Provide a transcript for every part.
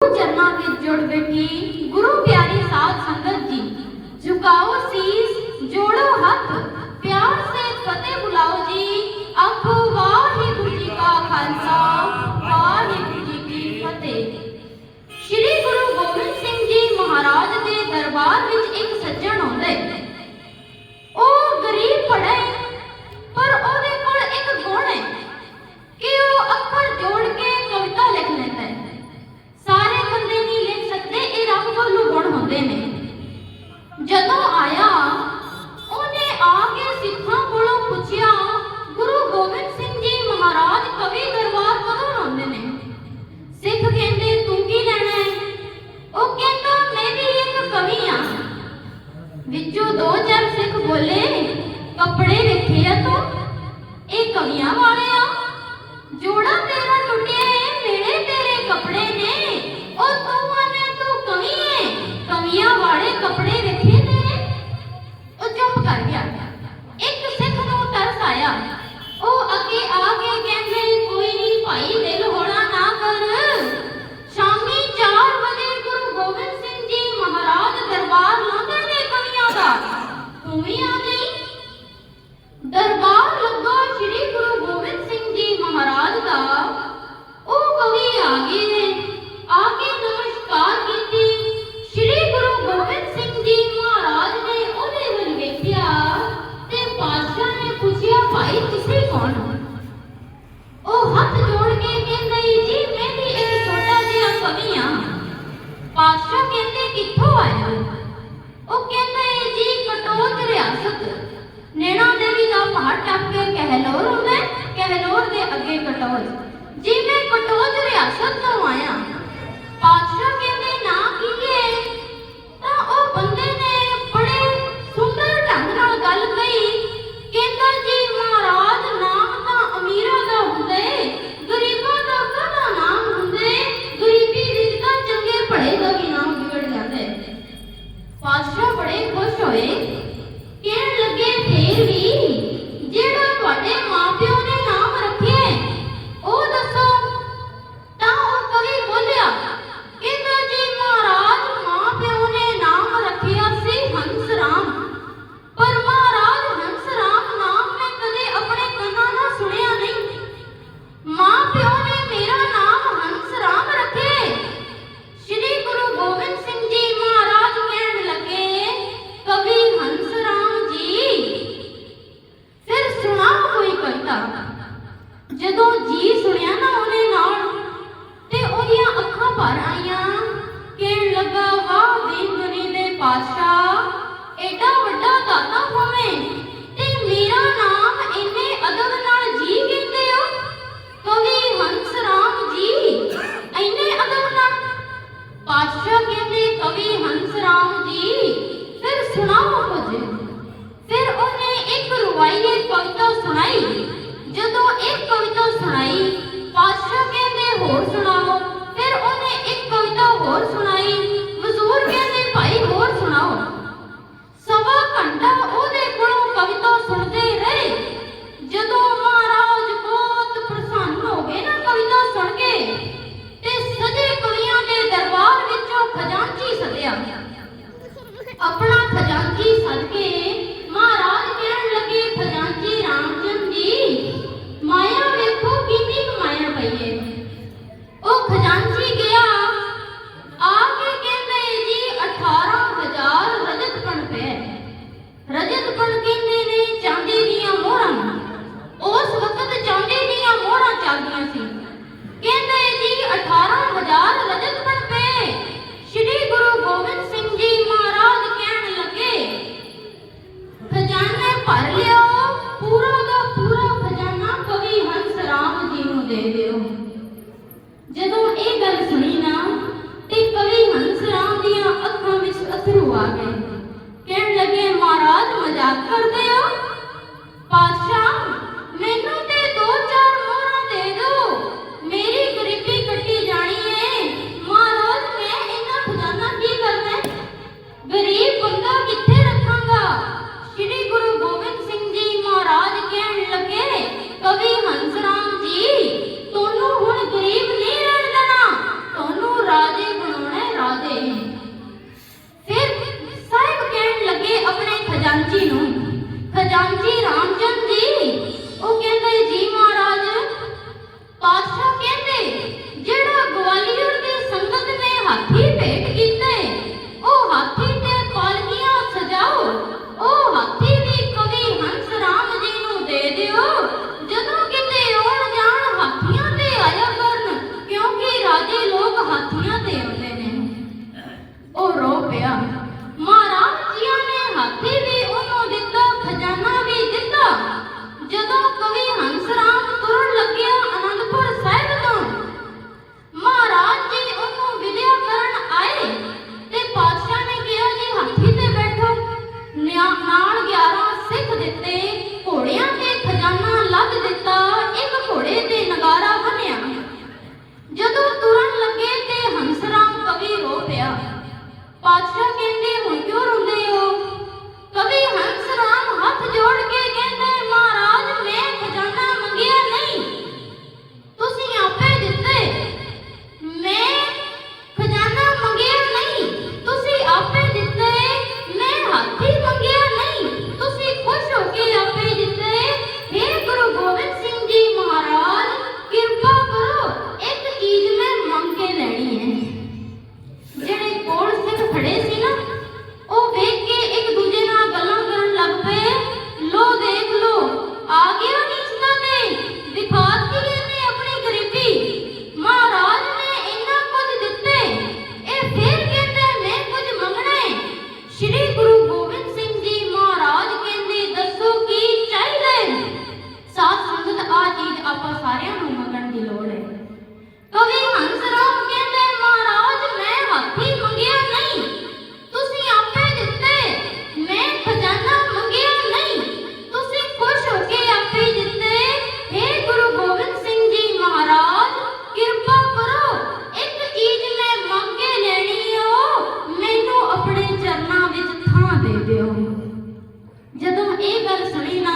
ਚਰਨਾਂ ਵਿੱਚ ਜੁੜ ਬੈਠੀ ਗੁਰੂ ਪਿਆਰੀ ਸਾਧ ਸੰਗਤ ਜੀ। ਝੁਕਾਓ ਸੀਸ, ਜੋੜੋ ਹੱਥ, ਪਿਆਰ ਸੇ ਫਤਿਹ ਬੁਲਾਓ ਜੀ। ਆਪੋ ਵਾਹਿਗੁਰੂ ਜੀ ਕਾ ਖਾਲਸਾ, ਵਾਹਿਗੁਰੂ ਜੀ ਕੀ ਫਤਿਹ। ਸ੍ਰੀ ਗੁਰੂ ਗੋਬਿੰਦ ਸਿੰਘ ਜੀ ਮਹਾਰਾਜ ਦੇ ਦਰਬਾਰ ਵਿੱਚ ਇੱਕ ਸੱਜਣ ਆਉਂਦੇ। ਉਹ ਗਰੀਬ ਪੜਾਈ ਨੇ। ਜਦੋਂ ਆਇਆ ਉਹਨੇ ਆ ਕੇ ਸਿੱਖਾਂ ਕੋਲ The de.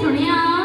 怎么样？